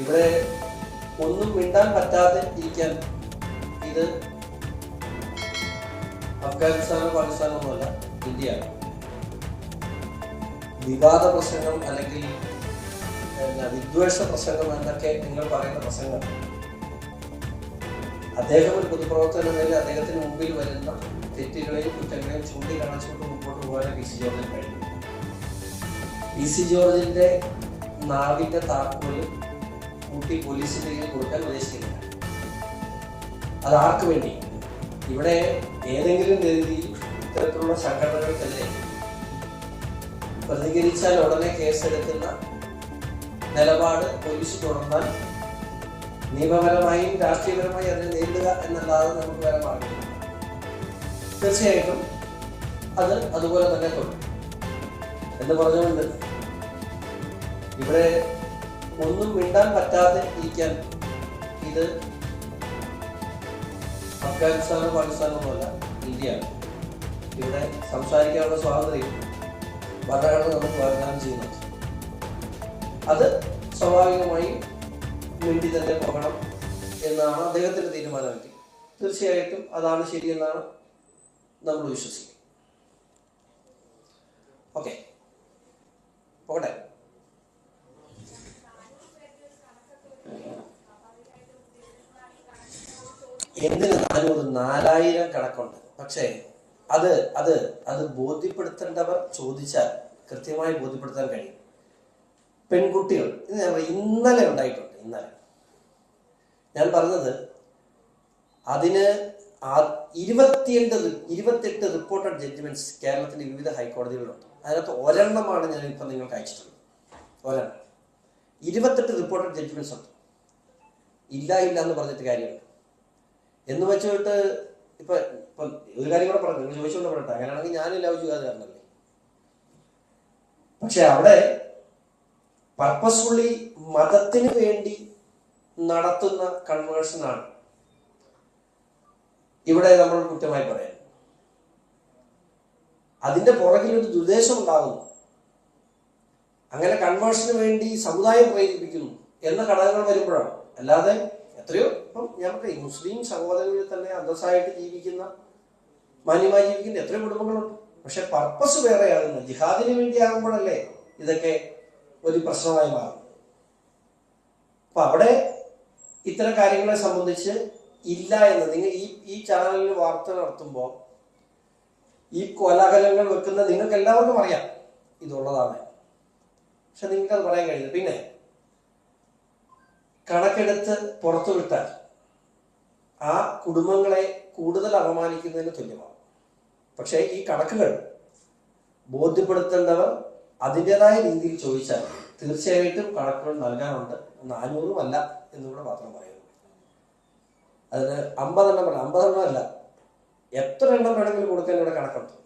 ഇവിടെ ഒന്നും മിണ്ടാൻ പറ്റാതെ ഇരിക്കാൻ ഇത് അഫ്ഗാനിസ്ഥാനോ പാകിസ്ഥാനോ ഒന്നുമല്ല ഇന്ത്യയാണ് വിവാദ പ്രസംഗം അല്ലെങ്കിൽ വിദ്വേഷ പ്രസംഗം എന്നൊക്കെ നിങ്ങൾ പറയുന്ന പ്രസംഗം. അദ്ദേഹം ഒരു പൊതുപ്രവർത്തന നിലയിൽ അദ്ദേഹത്തിന് മുമ്പിൽ വരുന്ന തെറ്റുകളെയും കുറ്റങ്ങളെയും ചൂണ്ടിക്കാണിച്ചുകൊണ്ട് മുമ്പോട്ട് പോകാൻ പി സി ജോർജിന് കഴിഞ്ഞു. പി സി ജോർജിന്റെ നാവിന്റെ താക്കോൽ കൂട്ടി പോലീസിന്റെ കയ്യിൽ കൊടുക്കാൻ ഉദ്ദേശിക്കുന്നില്ല. അത് ആർക്ക് വേണ്ടി? ഇവിടെ ഏതെങ്കിലും രീതിയിൽ ഇത്തരത്തിലുള്ള സംഘടനകൾക്കെതിരെ പ്രതികരിച്ചാൽ ഉടനെ കേസെടുക്കുന്ന നിലപാട് പോലീസ് തുടർന്നാൽ നിയമപരമായും രാഷ്ട്രീയപരമായും അതിനെ നേരിടുക എന്നല്ലാതെ നമുക്ക് വേറെ മാർഗമില്ല. തീർച്ചയായിട്ടും അത് അതുപോലെ തന്നെ തുടരും. എന്ന് പറഞ്ഞുകൊണ്ട് ഇവിടെ ഒന്നും മിണ്ടാൻ പറ്റാതെ ഇരിക്കാൻ. ഇത് അഫ്ഗാനിസ്ഥാനോ പാകിസ്ഥാനോ ഒന്നുമല്ല ഇന്ത്യയാണ്. ഇവിടെ സംസാരിക്കാനുള്ള സ്വാതന്ത്ര്യം ഭരണഘടന നമുക്ക് വാഗ്ദാനം ചെയ്യുന്നത് അത് സ്വാഭാവികമായി വേണ്ടി തന്നെ പോകണം എന്നാണ് അദ്ദേഹത്തിന്റെ തീരുമാനമെങ്കിൽ തീർച്ചയായിട്ടും അതാണ് ശരിയെന്നാണ് നമ്മൾ വിശ്വസിക്കുന്നത്. എന്തിന് നാനൂറ് നാലായിരം കണക്കുണ്ട്. പക്ഷേ അത് അത് അത് ബോധ്യപ്പെടുത്തേണ്ടവർ ചോദിച്ചാൽ കൃത്യമായി ബോധ്യപ്പെടുത്താൻ കഴിയും. പെൺകുട്ടികൾ ഇത് ഞാൻ ഇന്നലെ ഉണ്ടായിട്ടുണ്ട് ഇന്നലെ. ഞാൻ പറഞ്ഞത് അതിന് ഇരുപത്തിയെട്ട് ഇരുപത്തിയെട്ട് റിപ്പോർട്ടഡ് ജഡ്ജ്മെന്റ്സ് കേരളത്തിന്റെ വിവിധ ഹൈക്കോടതികളിലുണ്ട്. അതിനകത്ത് ഒരെണ്ണമാണ് ഞാൻ ഇപ്പം നിങ്ങൾക്ക് അയച്ചിട്ടുള്ളത്. ഒരെണ്ണം. ഇരുപത്തെട്ട് റിപ്പോർട്ടഡ് ജഡ്ജ്മെന്റ്സ് ഉണ്ട്. ഇല്ല ഇല്ല എന്ന് പറഞ്ഞിട്ട് കാര്യമുണ്ട് എന്ന് വെച്ചിട്ട് ഇപ്പൊ ഇപ്പൊ ഒരു കാര്യം കൂടെ പറഞ്ഞു നിങ്ങൾ ചോദിച്ചുകൊണ്ട് പറയട്ടെ. അങ്ങനെയാണെങ്കിൽ ഞാനും ലവ് ചെയ്യാതെ പക്ഷെ അവിടെ പർപ്പസ്ഫുള്ളി മതത്തിന് വേണ്ടി നടത്തുന്ന കൺവേർഷനാണ് ഇവിടെ നമ്മൾ കുറ്റമായി പറയാം. അതിന്റെ പുറകിൽ ഒരു ദുർദ്ദേശം ഉണ്ടാകുന്നു. അങ്ങനെ കൺവേർഷന് വേണ്ടി സമുദായം പ്രേരിപ്പിക്കുന്നു എന്ന ഘടകങ്ങൾ വരുമ്പോഴാണ്. അല്ലാതെ എത്രയോ ഇപ്പം ഞാൻ പറയും മുസ്ലിം സഹോദരങ്ങളിൽ തന്നെ അന്തസ്സായിട്ട് ജീവിക്കുന്ന മാന്യമായി ജീവിക്കുന്ന എത്രയോ കുടുംബങ്ങളുണ്ട്. പക്ഷെ പർപ്പസ് വേറെയാകുന്നു ജിഹാദിന് വേണ്ടി ആകുമ്പോഴല്ലേ ഇതൊക്കെ ഒരു പ്രശ്നമായി മാറും അപ്പൊ അവിടെ ഇത്തരം കാര്യങ്ങളെ സംബന്ധിച്ച് ഇല്ല എന്ന് നിങ്ങൾ ഈ ഈ ചാനലിൽ വാർത്ത നടത്തുമ്പോൾ ഈ കോലാഹലങ്ങൾ വെക്കുന്ന നിങ്ങൾക്ക് എല്ലാവർക്കും അറിയാം. ഇതുള്ളതാണ്. പക്ഷെ നിങ്ങൾക്ക് അത് പറയാൻ കഴിയില്ല. പിന്നെ കണക്കെടുത്ത് പുറത്തു വിട്ടാൽ ആ കുടുംബങ്ങളെ കൂടുതൽ അപമാനിക്കുന്നതിന് തുല്യമാണ്. പക്ഷേ ഈ കണക്കുകൾ ബോധ്യപ്പെടുത്തേണ്ടവർ അതിന്റെതായ രീതിയിൽ ചോദിച്ചാൽ തീർച്ചയായിട്ടും കണക്കുകൾ നൽകാനുണ്ട് നാനൂറും അല്ല എന്നുകൂടെ മാത്രം പറയുന്നു. അതിന് അമ്പതെണ്ണം അമ്പതെണ്ണം അല്ല. എത്ര എണ്ണം വേണമെങ്കിലും കൊടുക്കാൻ ഇവിടെ കണക്കുണ്ട്?